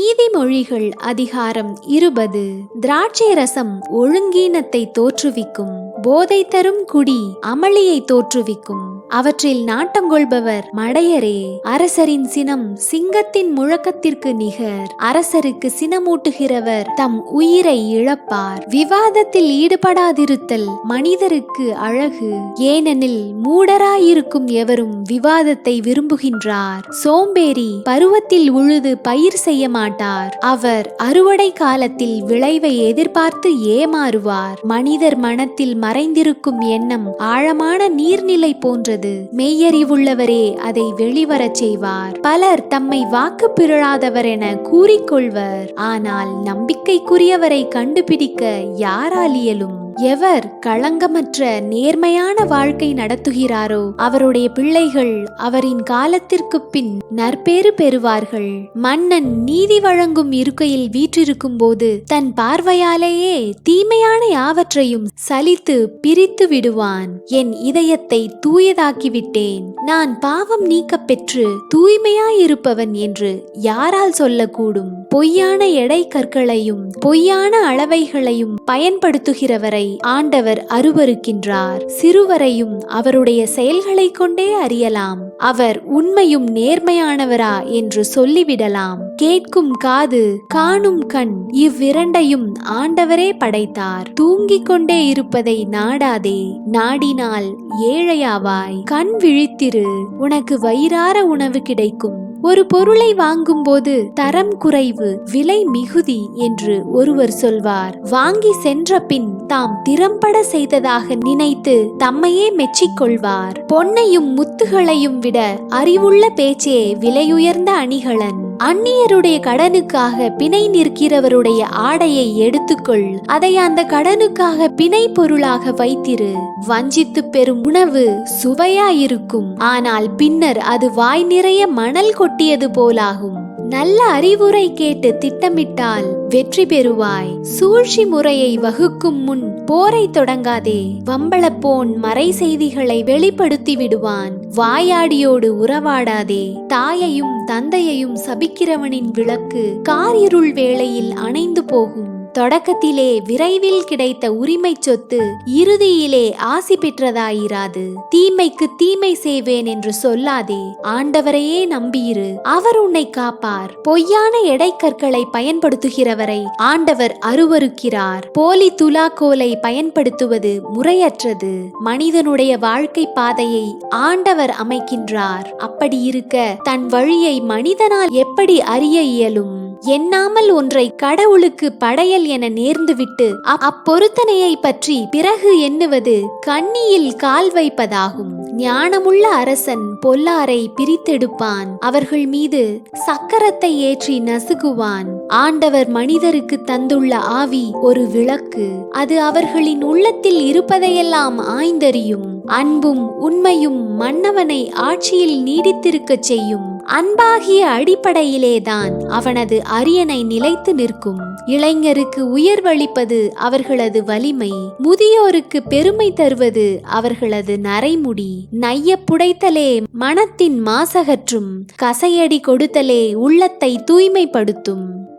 நீதிமொழிகள் அதிகாரம் இருபது. திராட்சை ரசம் ஒழுங்கீனத்தை தோற்றுவிக்கும். போதை தரும் குடி அமளியை தோற்றுவிக்கும். அவற்றில் நாட்டங்கொள்பவர் மடையரே. அரசரின் சினம் சிங்கத்தின் முழக்கத்திற்கு நிகர். அரசருக்கு சினமூட்டுகிறவர் தம் உயிரை இழப்பார். விவாதத்தில் ஈடுபடாதிருத்தல் மனிதருக்கு அழகு. ஏனெனில் மூடராயிருக்கும் எவரும் விவாதத்தை விரும்புகின்றார். சோம்பேறி பருவத்தில் உழுது பயிர் செய்ய மாட்டார். அவர் அறுவடை காலத்தில் விளைவை எதிர்பார்த்து ஏமாறுவார். மனிதர் மனத்தில் மறைந்திருக்கும் எண்ணம் ஆழமான நீர்நிலை போன்றது. மெய்யறிவுள்ளவரே அதை வெளிவரச் செய்வார். பலர் தம்மை வாக்கு பிறழாதவர் என கூறிக்கொள்வர். ஆனால் நம்பிக்கைக்குரியவரை கண்டுபிடிக்க யாரால் இயலும்? எவர் களங்கமற்ற நேர்மையான வாழ்க்கை நடத்துகிறாரோ அவருடைய பிள்ளைகள் அவரின் காலத்திற்கு பின் நற்பேறு பெறுவார்கள். மன்னன் நீதி வழங்கும் இருக்கையில் வீற்றிருக்கும் போது தன் பார்வையாலேயே தீமையான யாவற்றையும் சலித்து பிரித்து விடுவான். என் இதயத்தை தூயதாக்கிவிட்டேன். நான் பாவம் நீக்கப் பெற்று தூய்மையாயிருப்பவன் என்று யாரால் சொல்லக்கூடும்? பொய்யான எடை கற்களையும் பொய்யான அளவைகளையும் பயன்படுத்துகிறவரை ஆண்டவர் அருவருக்கின்றார். சிறுவரையும் அவருடைய செயல்களை கொண்டே அறியலாம். அவர் உண்மையும் நேர்மையானவரா என்று சொல்லிவிடலாம். கேட்கும் காது காணும் கண் இவ்விரண்டையும் ஆண்டவரே படைத்தார். தூங்கிக் கொண்டே இருப்பதை நாடாதே நாடினால் ஏழையாவாய். கண் விழித்திரு உனக்கு வயிறார உணவு கிடைக்கும். ஒரு பொருளை வாங்கும்போது தரம் குறைவு விலை மிகுதி என்று ஒருவர் சொல்வார். வாங்கி சென்ற பின் தாம் திறம்பட செய்ததாக நினைத்து தம்மையே மெச்சிக்கொள்வார். பொன்னையும் முத்துகளையும் விட அறிவுள்ள பேச்சே விலையுயர்ந்த அணிகலன். அந்நியருடைய கடனுக்காக பிணை நிற்கிறவருடைய ஆடையை எடுத்துக்கொள். அதை அந்த கடனுக்காக பிணை பொருளாக வைத்திரு. வஞ்சித்து பெறும் உணவு சுவையாயிருக்கும். ஆனால் பின்னர் அது வாய் நிறைய மணல் கொட்டியது போலாகும். நல்ல அறிவுரை கேட்டு திட்டமிட்டால் வெற்றி பெறுவாய். சூழ்ச்சி முறையை வகுக்கும் முன் போரை தொடங்காதே. வம்பளப்போன் மறை செய்திகளை வெளிப்படுத்தி விடுவான். வாயாடியோடு உறவாடாதே. தாயையும் தந்தையையும் சபிக்கிறவனின் விளக்கு காரிருள் வேளையில் அணைந்து போகும். தொடக்கத்திலே விரைவில் கிடைத்த உரிமை சொத்து இறுதியிலே ஆசி பெற்றதாயிராது. தீமைக்கு தீமை செய்வேன் என்று சொல்லாதே ஆண்டவரையே நம்பியிரு. அவர் உன்னை காப்பார். பொய்யான எடைக்கற்களை பயன்படுத்துகிறவரை ஆண்டவர் அருவருக்கிறார். போலி துலாக்கோலை பயன்படுத்துவது முறையற்றது. மனிதனுடைய வாழ்க்கை பாதையை ஆண்டவர் அமைக்கின்றார். அப்படி இருக்க தன் வழியை மனிதனால் எப்படி அறிய இயலும்? எண்ணாமல் ஒன்றை கடவுளுக்கு படையல் என நேர்ந்துவிட்டு அப்- அப்பொருத்தனையை பற்றி பிறகு எண்ணுவது கண்ணியில் கால் வைப்பதாகும். ஞானமுள்ள அரசன் பொல்லாரை பிரித்தெடுப்பான். அவர்கள் மீது சக்கரத்தை ஏற்றி நசுகுவான் ஆண்டவர் மனிதருக்கு தந்துள்ள ஆவி ஒரு விளக்கு. அது அவர்களின் உள்ளத்தில் இருப்பதையெல்லாம் ஆய்ந்தறியும். அன்பும் உண்மையும் மன்னவனை ஆட்சியில் நீடித்திருக்கச் செய்யும். அன்பாகிய அடிப்படையிலேதான் அவனது அரியணை நிலைத்து நிற்கும். இளைஞருக்கு உயர்வளிப்பது அவர்களது வலிமை. முதியோருக்கு பெருமை தருவது அவர்களது நரைமுடி. நைய புடைத்தலே மனத்தின் மாசகற்றும். கசையடி கொடுத்தலே உள்ளத்தை தூய்மைப்படுத்தும்.